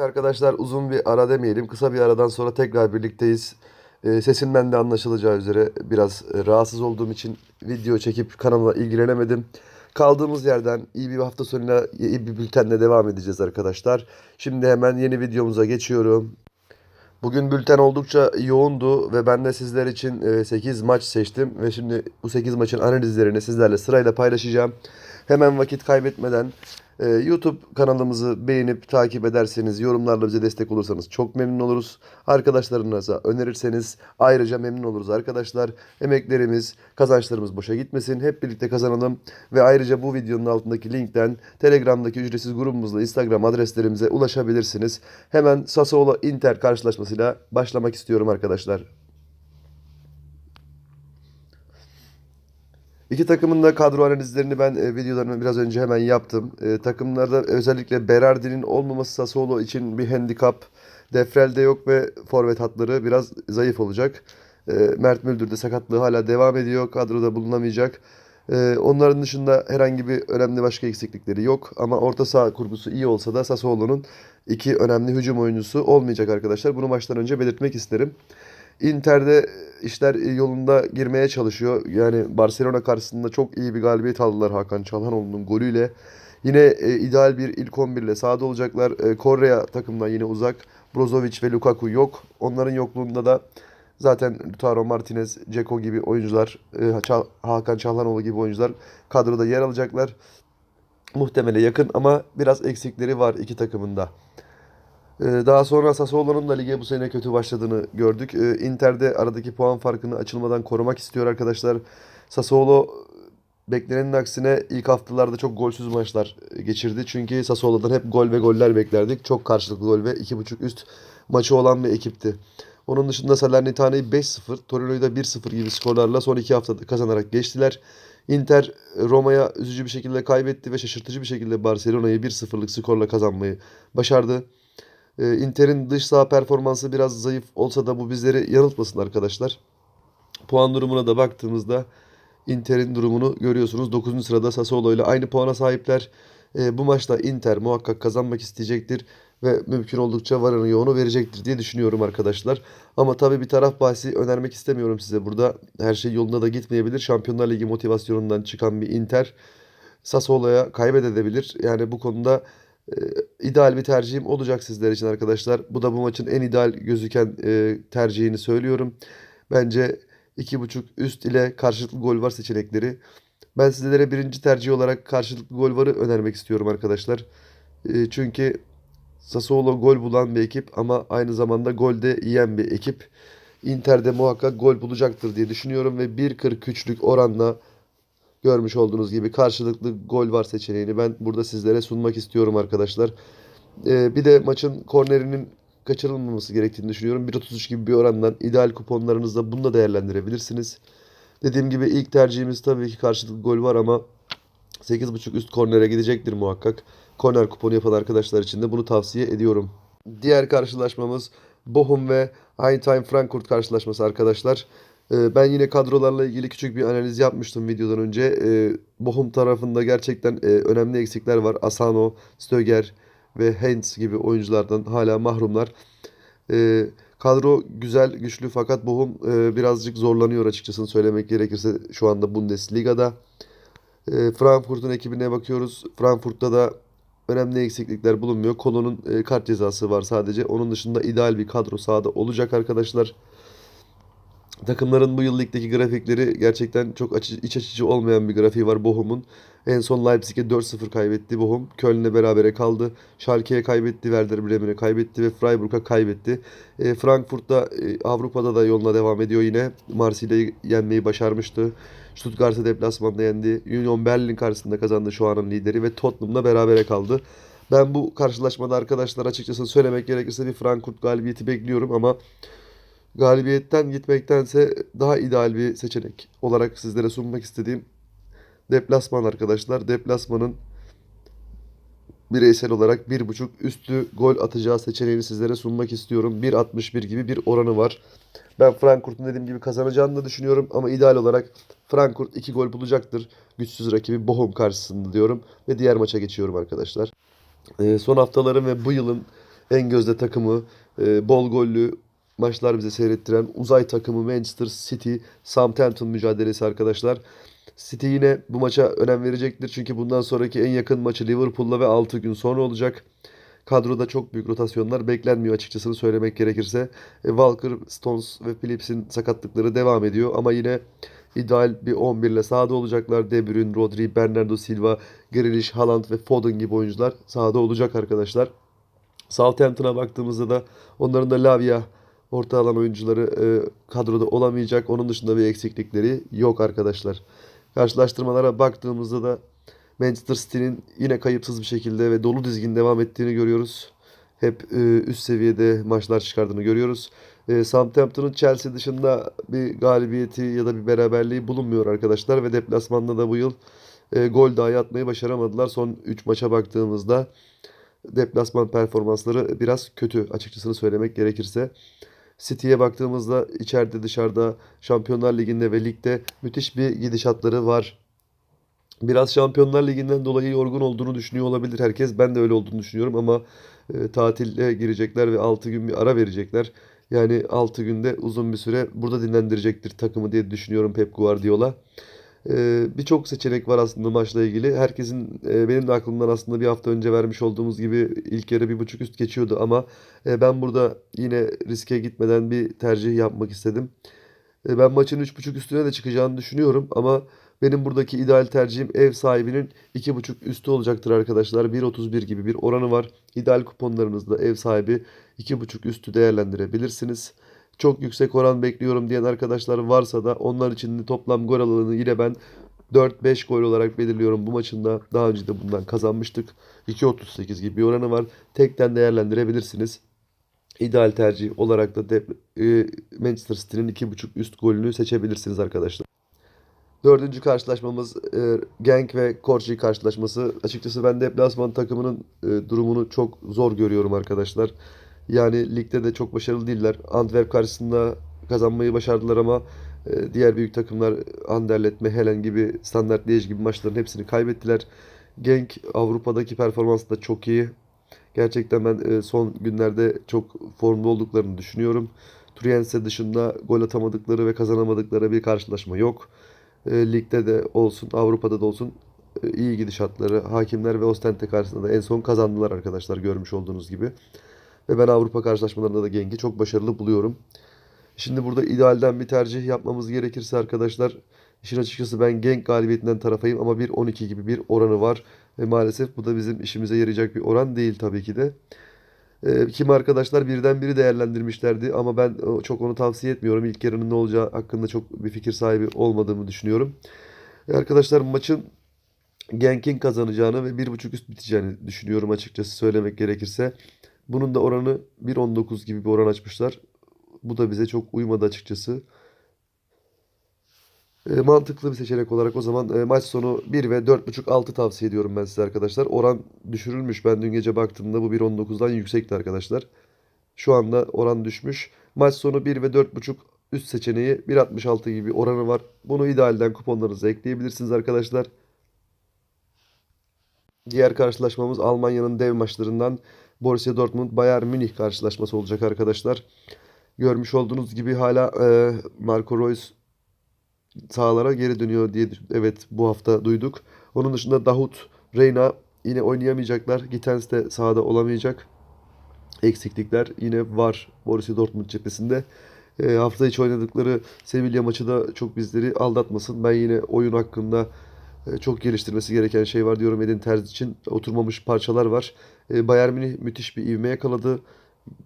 Arkadaşlar uzun bir ara demeyelim. Kısa bir aradan sonra tekrar birlikteyiz. Ee, sesimden de anlaşılacağı üzere biraz e, rahatsız olduğum için video çekip kanalımla ilgilenemedim. Kaldığımız yerden iyi bir hafta sonuyla iyi bir bültenle devam edeceğiz arkadaşlar. Şimdi hemen yeni videomuza geçiyorum. Bugün bülten oldukça yoğundu ve ben de sizler için 8 maç seçtim ve şimdi bu 8 maçın analizlerini sizlerle sırayla paylaşacağım. Hemen vakit kaybetmeden e, YouTube kanalımızı beğenip takip ederseniz, yorumlarla bize destek olursanız çok memnun oluruz. Arkadaşlarınıza önerirseniz ayrıca memnun oluruz arkadaşlar. Emeklerimiz, kazançlarımız boşa gitmesin. Hep birlikte kazanalım ve ayrıca bu videonun altındaki linkten Telegram'daki ücretsiz grubumuzla Instagram adreslerimize ulaşabilirsiniz. Hemen Sassuolo Inter karşılaşmasıyla başlamak istiyorum arkadaşlar. İki takımın da kadro analizlerini ben e, videolarımı biraz önce hemen yaptım. E, takımlarda özellikle Berardi'nin olmaması Sassuolo için bir handikap. Defrel'de yok ve forvet hatları biraz zayıf olacak. E, Mert Müldür de sakatlığı hala devam ediyor. Kadroda bulunamayacak. E, onların dışında herhangi bir önemli başka eksiklikleri yok. Ama orta saha kurgusu iyi olsa da Sassuolo'nun iki önemli hücum oyuncusu olmayacak arkadaşlar. Bunu maçtan önce belirtmek isterim. Inter'de işler yolunda girmeye çalışıyor. Yani Barcelona karşısında çok iyi bir galibiyet aldılar Hakan Çalhanoğlu'nun golüyle. Yine e, ideal bir ilk 11 ile sahada olacaklar. E, Correa takımdan yine uzak. Brozovic ve Lukaku yok. Onların yokluğunda da zaten Lautaro Martinez, Ceko gibi oyuncular, e, Çal- Hakan Çalhanoğlu gibi oyuncular kadroda yer alacaklar. Muhtemele yakın ama biraz eksikleri var iki takımında. Ee, Daha sonra Sassuolo'nun da lige bu sene kötü başladığını gördük. Ee, Inter'de aradaki puan farkını açılmadan korumak istiyor arkadaşlar. Sassuolo beklenenin aksine ilk haftalarda çok golsüz maçlar geçirdi. Çünkü Sassuolo'dan hep gol ve goller beklerdik. Çok karşılıklı gol ve 2.5 üst maçı olan bir ekipti. Onun dışında Salernitane'yi 5-0, Torino'yu da 1-0 gibi skorlarla son iki haftada kazanarak geçtiler. Inter Roma'ya üzücü bir şekilde kaybetti ve şaşırtıcı bir şekilde Barcelona'yı 1-0'lık skorla kazanmayı başardı. Ee, Inter'in dış saha performansı biraz zayıf olsa da bu bizleri yanıltmasın arkadaşlar. Puan durumuna da baktığımızda Inter'in durumunu görüyorsunuz. 9. sırada Sassuolo ile aynı puana sahipler. Ee, bu maçta Inter muhakkak kazanmak isteyecektir ve mümkün oldukça varını yoğunu verecektir diye düşünüyorum arkadaşlar. Ama tabii bir taraf bahsi önermek istemiyorum size burada. Her şey yolunda da gitmeyebilir. Şampiyonlar Ligi motivasyonundan çıkan bir Inter Sassuolo'ya kaybedebilir. Yani bu konuda ideal bir tercihim olacak sizler için arkadaşlar. Bu da bu maçın en ideal gözüken e, tercihini söylüyorum. Bence 2.5 üst ile karşılıklı gol var seçenekleri. Ben sizlere birinci tercih olarak karşılıklı gol varı önermek istiyorum arkadaşlar. E, çünkü Sassuolo gol bulan bir ekip ama aynı zamanda gol de yiyen bir ekip. Inter'de muhakkak gol bulacaktır diye düşünüyorum ve 1.43'lük oranla görmüş olduğunuz gibi karşılıklı gol var seçeneğini ben burada sizlere sunmak istiyorum arkadaşlar. Ee, bir de maçın kornerinin kaçırılmaması gerektiğini düşünüyorum. 1.33 gibi bir orandan ideal kuponlarınızda bunu da değerlendirebilirsiniz. Dediğim gibi ilk tercihimiz tabii ki karşılıklı gol var ama 8.5 üst kornere gidecektir muhakkak. Korner kuponu yapan arkadaşlar için de bunu tavsiye ediyorum. Diğer karşılaşmamız Bochum ve Eintracht Frankfurt karşılaşması arkadaşlar. Ee, Ben yine kadrolarla ilgili küçük bir analiz yapmıştım videodan önce. Ee, Bochum tarafında gerçekten e, önemli eksikler var. Asano, Stöger ve Heinz gibi oyunculardan hala mahrumlar. Ee, Kadro güzel, güçlü fakat Bochum e, birazcık zorlanıyor açıkçası söylemek gerekirse şu anda Bundesliga'da. Frankfurt'un ekibine bakıyoruz. Frankfurt'ta da önemli eksiklikler bulunmuyor. Kolo'nun e, kart cezası var sadece. Onun dışında ideal bir kadro sahada olacak arkadaşlar. Takımların bu yıl ligdeki grafikleri gerçekten çok açı, iç açıcı olmayan bir grafiği var Bochum'un. En son Leipzig'e 4-0 kaybetti Bochum. Köln'le berabere kaldı. Schalke'ye kaybetti, Werder Bremen'e kaybetti ve Freiburg'a kaybetti. E, Frankfurt'ta e, Avrupa'da da yoluna devam ediyor yine. Marsilya'yı yenmeyi başarmıştı. Stuttgart'ı deplasmanda yendi. Union Berlin karşısında kazandı şu anın lideri ve Tottenham'la berabere kaldı. Ben bu karşılaşmada arkadaşlar açıkçası söylemek gerekirse bir Frankfurt galibiyeti bekliyorum ama galibiyetten gitmektense daha ideal bir seçenek olarak sizlere sunmak istediğim deplasman arkadaşlar. Deplasmanın bireysel olarak 1.5 üstü gol atacağı seçeneğini sizlere sunmak istiyorum. 1.61 gibi bir oranı var. Ben Frankfurt'un dediğim gibi kazanacağını da düşünüyorum ama ideal olarak Frankfurt 2 gol bulacaktır. Güçsüz rakibi Bochum karşısında diyorum ve diğer maça geçiyorum arkadaşlar. Ee, son haftaların ve bu yılın en gözde takımı, e, bol gollü maçlar bize seyrettiren uzay takımı Manchester City Southampton mücadelesi arkadaşlar. City yine bu maça önem verecektir. Çünkü bundan sonraki en yakın maçı Liverpool'la ve 6 gün sonra olacak. Kadroda çok büyük rotasyonlar beklenmiyor açıkçası söylemek gerekirse. E, Walker, Stones ve Phillips'in sakatlıkları devam ediyor ama yine ideal bir 11 ile sahada olacaklar. De Bruyne, Rodri, Bernardo Silva, Grealish, Haaland ve Foden gibi oyuncular sahada olacak arkadaşlar. Southampton'a baktığımızda da onların da Lavia orta alan oyuncuları e, kadroda olamayacak. Onun dışında bir eksiklikleri yok arkadaşlar. Karşılaştırmalara baktığımızda da Manchester City'nin yine kayıpsız bir şekilde ve dolu dizgin devam ettiğini görüyoruz. Hep e, üst seviyede maçlar çıkardığını görüyoruz. E, Southampton'ın Chelsea dışında bir galibiyeti ya da bir beraberliği bulunmuyor arkadaşlar ve deplasmanda da bu yıl e, gol dahi atmayı başaramadılar. Son 3 maça baktığımızda deplasman performansları biraz kötü açıkçası söylemek gerekirse. City'ye baktığımızda içeride dışarıda Şampiyonlar Ligi'nde ve ligde müthiş bir gidişatları var. Biraz Şampiyonlar Ligi'nden dolayı yorgun olduğunu düşünüyor olabilir herkes. Ben de öyle olduğunu düşünüyorum ama e, tatile girecekler ve 6 gün bir ara verecekler. Yani 6 günde uzun bir süre burada dinlendirecektir takımı diye düşünüyorum Pep Guardiola. E, birçok seçenek var aslında maçla ilgili. Herkesin e, benim de aklımdan aslında bir hafta önce vermiş olduğumuz gibi ilk yarı bir buçuk üst geçiyordu ama e, ben burada yine riske gitmeden bir tercih yapmak istedim. E, ben maçın 3.5 üstüne de çıkacağını düşünüyorum ama benim buradaki ideal tercihim ev sahibinin 2.5 üstü olacaktır arkadaşlar. 1.31 gibi bir oranı var. İdeal kuponlarınızda ev sahibi 2.5 üstü değerlendirebilirsiniz. Çok yüksek oran bekliyorum diyen arkadaşlar varsa da onlar için de toplam gol alanını yine ben 4-5 gol olarak belirliyorum bu maçında. Daha önce de bundan kazanmıştık. 2.38 gibi bir oranı var. Tekten değerlendirebilirsiniz. İdeal tercih olarak da de, e, Manchester City'nin 2.5 üst golünü seçebilirsiniz arkadaşlar. Dördüncü karşılaşmamız e, Genk ve Korçi karşılaşması. Açıkçası ben deplasman takımının e, durumunu çok zor görüyorum arkadaşlar. Yani ligde de çok başarılı değiller. Antwerp karşısında kazanmayı başardılar ama e, diğer büyük takımlar Anderlecht, Mechelen gibi Standard Liège gibi maçların hepsini kaybettiler. Genk Avrupa'daki performansı da çok iyi. Gerçekten ben e, son günlerde çok formda olduklarını düşünüyorum. Triense dışında gol atamadıkları ve kazanamadıkları bir karşılaşma yok. E, ligde de olsun, Avrupa'da da olsun e, iyi gidişatları. Hakimler ve Ostende karşısında da en son kazandılar arkadaşlar görmüş olduğunuz gibi. Ve ben Avrupa karşılaşmalarında da Genk'i çok başarılı buluyorum. Şimdi burada idealden bir tercih yapmamız gerekirse arkadaşlar işin açıkçası ben Genk galibiyetinden tarafayım ama 1.12 gibi bir oranı var. Ve maalesef bu da bizim işimize yarayacak bir oran değil tabii ki de. E, kim arkadaşlar birden biri değerlendirmişlerdi ama ben e, çok onu tavsiye etmiyorum. İlk yarının ne olacağı hakkında çok bir fikir sahibi olmadığımı düşünüyorum. E, arkadaşlar maçın Genk'in kazanacağını ve 1.5 üst biteceğini düşünüyorum açıkçası söylemek gerekirse. Bunun da oranı 1.19 gibi bir oran açmışlar. Bu da bize çok uymadı açıkçası. E, mantıklı bir seçenek olarak o zaman e, maç sonu 1 ve 4.5 altı tavsiye ediyorum ben size arkadaşlar. Oran düşürülmüş. Ben dün gece baktığımda bu 1.19'dan yüksekti arkadaşlar. Şu anda oran düşmüş. Maç sonu 1 ve 4.5 üst seçeneği 1.66 gibi oranı var. Bunu idealden kuponlarınıza ekleyebilirsiniz arkadaşlar. Diğer karşılaşmamız Almanya'nın dev maçlarından Borussia Dortmund Bayern Münih karşılaşması olacak arkadaşlar. Görmüş olduğunuz gibi hala e, Marco Reus sahalara geri dönüyor diye evet bu hafta duyduk. Onun dışında Davut, Reyna yine oynayamayacaklar. Gittens de sahada olamayacak. Eksiklikler yine var Borussia Dortmund cephesinde. E, hafta içi oynadıkları Sevilla maçı da çok bizleri aldatmasın. Ben yine oyun hakkında çok geliştirmesi gereken şey var diyorum Edin Terz için. Oturmamış parçalar var. E, Bayern Münih müthiş bir ivme yakaladı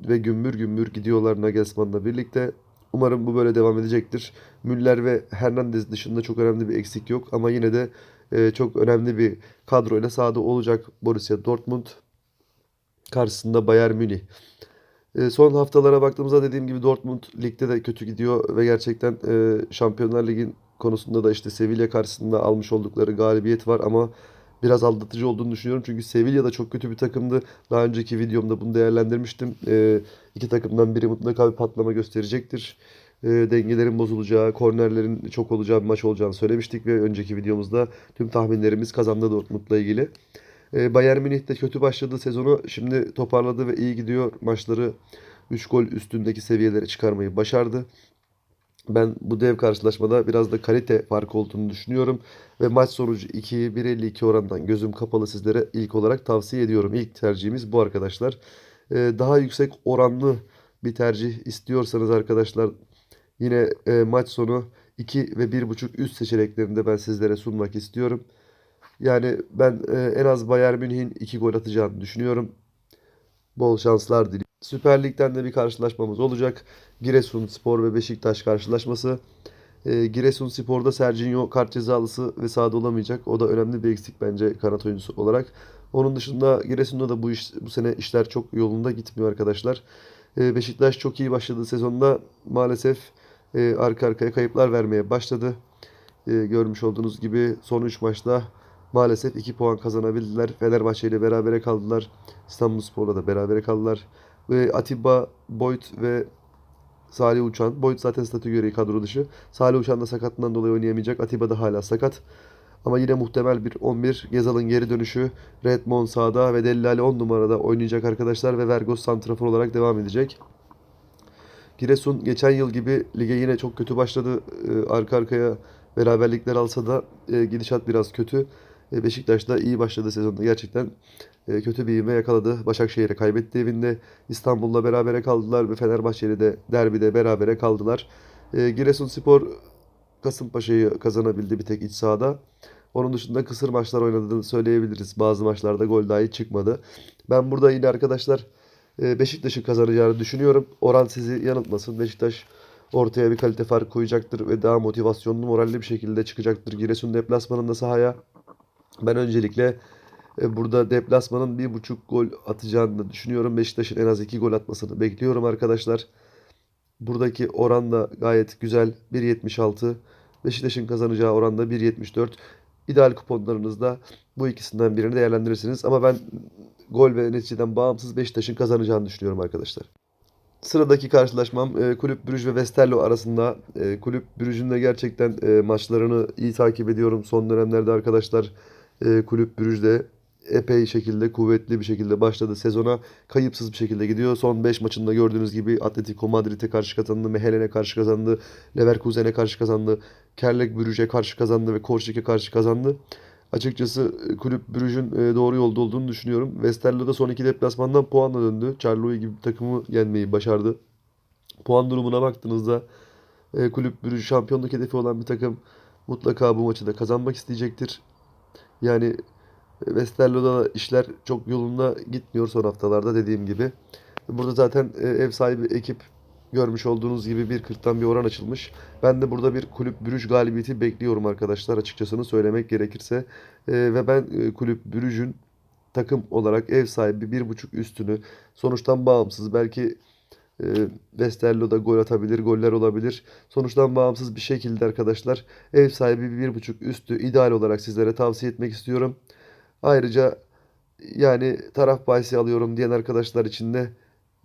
ve gümbür gümbür gidiyorlar Nagelsmann'la birlikte. Umarım bu böyle devam edecektir. Müller ve Hernandez dışında çok önemli bir eksik yok ama yine de e, çok önemli bir kadroyla sahada olacak Borussia Dortmund karşısında Bayern Münih. E, son haftalara baktığımızda dediğim gibi Dortmund ligde de kötü gidiyor ve gerçekten e, Şampiyonlar Ligi'nin konusunda da işte Sevilla karşısında almış oldukları galibiyet var ama biraz aldatıcı olduğunu düşünüyorum. Çünkü Sevilla da çok kötü bir takımdı. Daha önceki videomda bunu değerlendirmiştim. E, iki takımdan biri mutlaka bir patlama gösterecektir. E, dengelerin bozulacağı, kornerlerin çok olacağı bir maç olacağını söylemiştik ve önceki videomuzda tüm tahminlerimiz kazandı Dortmund'la ilgili. E, Bayern Münih de kötü başladı sezonu. Şimdi toparladı ve iyi gidiyor. Maçları 3 gol üstündeki seviyelere çıkarmayı başardı. Ben bu dev karşılaşmada biraz da kalite farkı olduğunu düşünüyorum. Ve maç sonucu 2'yi 1.52 orandan gözüm kapalı sizlere ilk olarak tavsiye ediyorum. İlk tercihimiz bu arkadaşlar. Ee, daha yüksek oranlı bir tercih istiyorsanız arkadaşlar yine e, maç sonu 2 ve 1.5 üst seçeneklerinde ben sizlere sunmak istiyorum. Yani ben e, en az Bayern Münih'in 2 gol atacağını düşünüyorum. Bol şanslar diliyorum. Süper Lig'den de bir karşılaşmamız olacak. Giresunspor ve Beşiktaş karşılaşması. E, Giresunspor'da Serginho kart cezalısı ve sahada olamayacak. O da önemli bir eksik bence kanat oyuncusu olarak. Onun dışında Giresun'da da bu iş, bu sene işler çok yolunda gitmiyor arkadaşlar. E, Beşiktaş çok iyi başladı sezonda. Maalesef e, arka arkaya kayıplar vermeye başladı. E, görmüş olduğunuz gibi son 3 maçta maalesef 2 puan kazanabildiler. Fenerbahçe ile berabere kaldılar. İstanbulspor'la da berabere kaldılar. Ve Atiba, Boyd ve Salih Uçan. Boyd zaten statü gereği kadro dışı. Salih Uçan da sakatlığından dolayı oynayamayacak. Atiba da hala sakat. Ama yine muhtemel bir 11. Gezal'ın geri dönüşü. Redmond sağda ve Dellali 10 numarada oynayacak arkadaşlar. Ve Vergos santrafor olarak devam edecek. Giresun geçen yıl gibi lige yine çok kötü başladı. Ee, arka arkaya beraberlikler alsa da e, gidişat biraz kötü. E, Beşiktaş da iyi başladı sezonda. Gerçekten e, kötü bir ivme yakaladı. Başakşehir'e kaybetti evinde. İstanbul'la berabere kaldılar ve Fenerbahçe'yle de derbide berabere kaldılar. E, Giresunspor Kasımpaşa'yı kazanabildi bir tek iç sahada. Onun dışında kısır maçlar oynadığını söyleyebiliriz. Bazı maçlarda gol dahi çıkmadı. Ben burada yine arkadaşlar e, Beşiktaş'ın kazanacağını düşünüyorum. Oran sizi yanıltmasın. Beşiktaş ortaya bir kalite farkı koyacaktır ve daha motivasyonlu, moralli bir şekilde çıkacaktır. Giresun deplasmanında sahaya. Ben öncelikle burada deplasmanın bir buçuk gol atacağını düşünüyorum. Beşiktaş'ın en az iki gol atmasını bekliyorum arkadaşlar. Buradaki oran da gayet güzel. 1.76. Beşiktaş'ın kazanacağı oran da 1.74. İdeal kuponlarınızda bu ikisinden birini değerlendirirsiniz. Ama ben gol ve neticeden bağımsız Beşiktaş'ın kazanacağını düşünüyorum arkadaşlar. Sıradaki karşılaşmam e, Kulüp Brüj ve Westerlo arasında. E, Kulüp Brüj'ün de gerçekten e, maçlarını iyi takip ediyorum. Son dönemlerde arkadaşlar e, Kulüp Brüj'de epey şekilde kuvvetli bir şekilde başladı sezona. Kayıpsız bir şekilde gidiyor. Son 5 maçında gördüğünüz gibi Atletico Madrid'e karşı kazandı, Mehelen'e karşı kazandı, Leverkusen'e karşı kazandı, Kerlek Brüj'e karşı kazandı ve Korçik'e karşı kazandı. Açıkçası e, Kulüp Brüj'ün e, doğru yolda olduğunu düşünüyorum. Westerlo da son iki deplasmandan puanla döndü. Charleroi gibi bir takımı yenmeyi başardı. Puan durumuna baktığınızda e, Kulüp Brüj şampiyonluk hedefi olan bir takım mutlaka bu maçı da kazanmak isteyecektir. Yani Westerlo'da da işler çok yolunda gitmiyor son haftalarda dediğim gibi. Burada zaten e, ev sahibi ekip görmüş olduğunuz gibi 1.40'tan bir oran açılmış. Ben de burada bir kulüp Brüj galibiyeti bekliyorum arkadaşlar açıkçasını söylemek gerekirse. E, ve ben e, kulüp Brüj'ün takım olarak ev sahibi 1.5 üstünü sonuçtan bağımsız belki e, Westerlo da gol atabilir, goller olabilir. Sonuçtan bağımsız bir şekilde arkadaşlar ev sahibi 1.5 üstü ideal olarak sizlere tavsiye etmek istiyorum. Ayrıca yani taraf bahisi alıyorum diyen arkadaşlar için de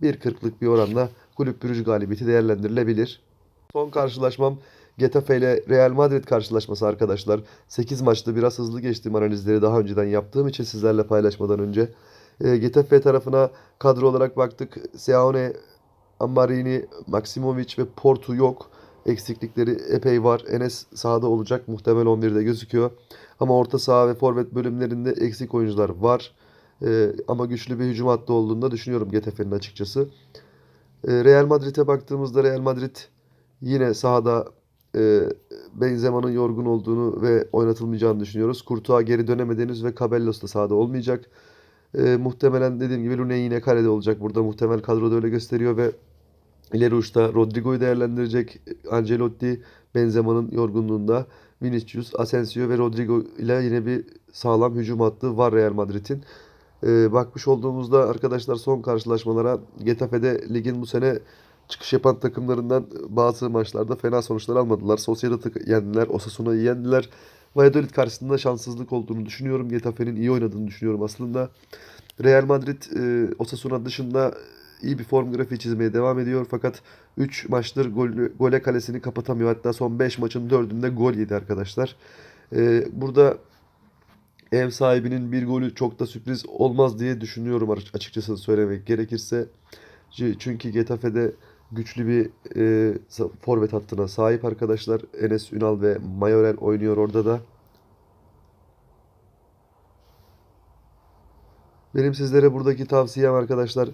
1.40'lık bir oranla Kulüp Brüj galibiyeti değerlendirilebilir. Son karşılaşmam Getafe ile Real Madrid karşılaşması arkadaşlar. 8 maçta biraz hızlı geçtiğim analizleri daha önceden yaptığım için sizlerle paylaşmadan önce. E, Getafe tarafına kadro olarak baktık. Seaone, Ammarini, Maksimovic ve Portu yok. Eksiklikleri epey var. Enes sahada olacak. Muhtemel 11'de gözüküyor. Ama orta saha ve forvet bölümlerinde eksik oyuncular var. Ee, ama güçlü bir hücum hattı olduğunu da düşünüyorum Getafe'nin açıkçası. Ee, Real Madrid'e baktığımızda Real Madrid yine sahada e, Benzema'nın yorgun olduğunu ve oynatılmayacağını düşünüyoruz. Courtois geri dönemedi henüz ve Cabellos da sahada olmayacak. Ee, muhtemelen dediğim gibi Lune yine kalede olacak. Burada muhtemel kadroda öyle gösteriyor ve ileri uçta Rodrigo'yu değerlendirecek Ancelotti Benzema'nın yorgunluğunda. Vinicius, Asensio ve Rodrigo ile yine bir sağlam hücum hattı var Real Madrid'in. Ee, bakmış olduğumuzda arkadaşlar son karşılaşmalara Getafe'de ligin bu sene çıkış yapan takımlarından bazı maçlarda fena sonuçlar almadılar. Sociedad'ı yendiler, Osasuna'yı yendiler. Valladolid karşısında şanssızlık olduğunu düşünüyorum. Getafe'nin iyi oynadığını düşünüyorum aslında. Real Madrid e, Osasuna dışında iyi bir form grafiği çizmeye devam ediyor. Fakat 3 maçtır gol, gole kalesini kapatamıyor. Hatta son 5 maçın 4'ünde gol yedi arkadaşlar. Ee, burada ev sahibinin bir golü çok da sürpriz olmaz diye düşünüyorum açık- açıkçası söylemek gerekirse. Çünkü Getafe'de güçlü bir e, forvet hattına sahip arkadaşlar. Enes Ünal ve Mayorel oynuyor orada da. Benim sizlere buradaki tavsiyem arkadaşlar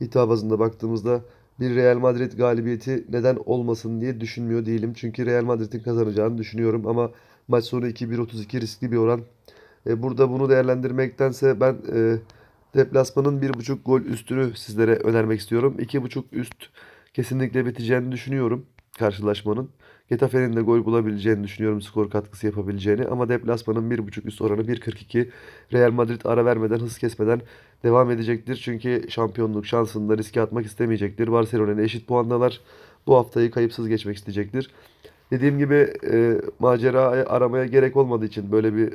hitap bazında baktığımızda bir Real Madrid galibiyeti neden olmasın diye düşünmüyor değilim. Çünkü Real Madrid'in kazanacağını düşünüyorum ama maç sonu 2-1-32 riskli bir oran. E, burada bunu değerlendirmektense ben e, deplasmanın 1.5 gol üstünü sizlere önermek istiyorum. 2.5 üst kesinlikle biteceğini düşünüyorum karşılaşmanın. Getafe'nin de gol bulabileceğini düşünüyorum. Skor katkısı yapabileceğini. Ama deplasmanın 1.5 üst oranı 1.42. Real Madrid ara vermeden, hız kesmeden devam edecektir. Çünkü şampiyonluk şansını riske atmak istemeyecektir. Barcelona ile eşit puandalar. Bu haftayı kayıpsız geçmek isteyecektir. Dediğim gibi e, macera aramaya gerek olmadığı için böyle bir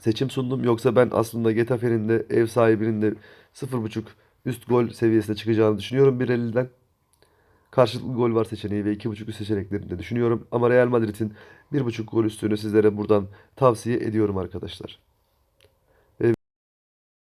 seçim sundum. Yoksa ben aslında Getafe'nin de ev sahibinin de 0.5 üst gol seviyesine çıkacağını düşünüyorum 1.50'den. Karşılıklı gol var seçeneği ve 2.5 üst seçeneklerini de düşünüyorum. Ama Real Madrid'in 1.5 gol üstünü sizlere buradan tavsiye ediyorum arkadaşlar.